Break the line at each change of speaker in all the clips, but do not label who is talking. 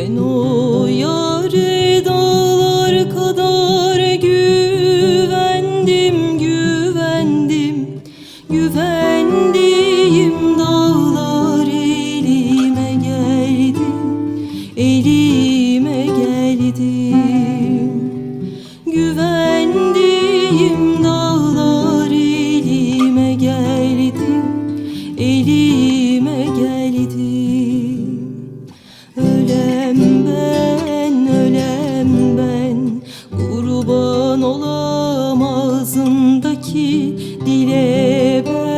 Sen o yare dağlar kadar güvendim, güvendim, güvendim. Dile ben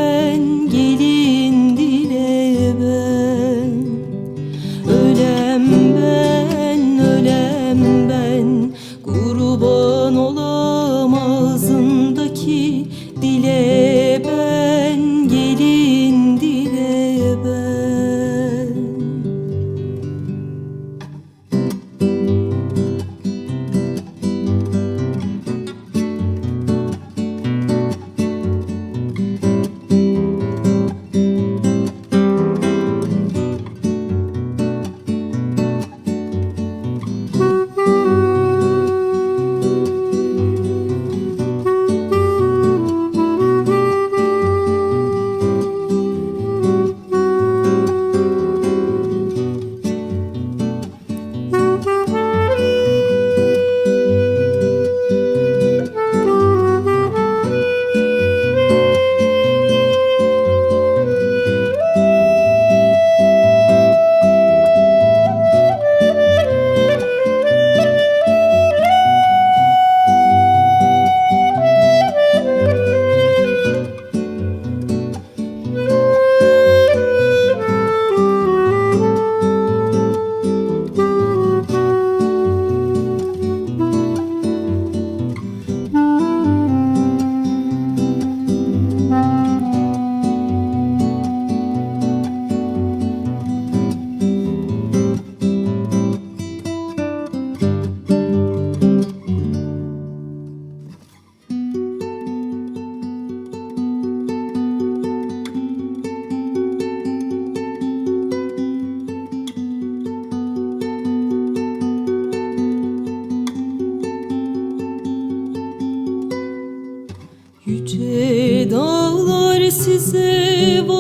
dağlar size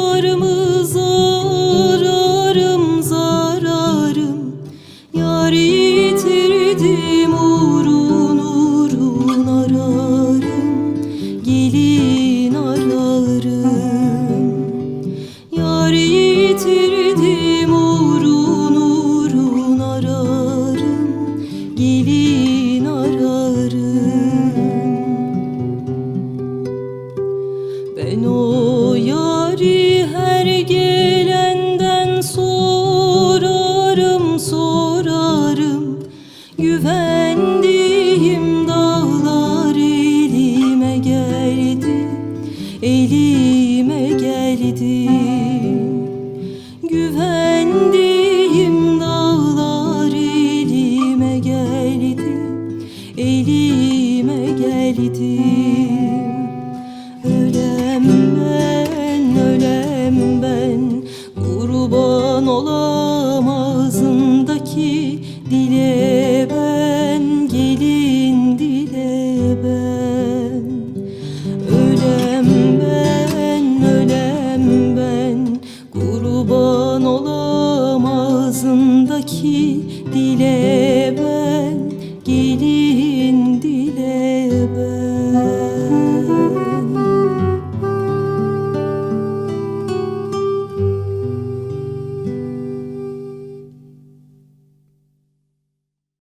ağzındaki dile ben gelir.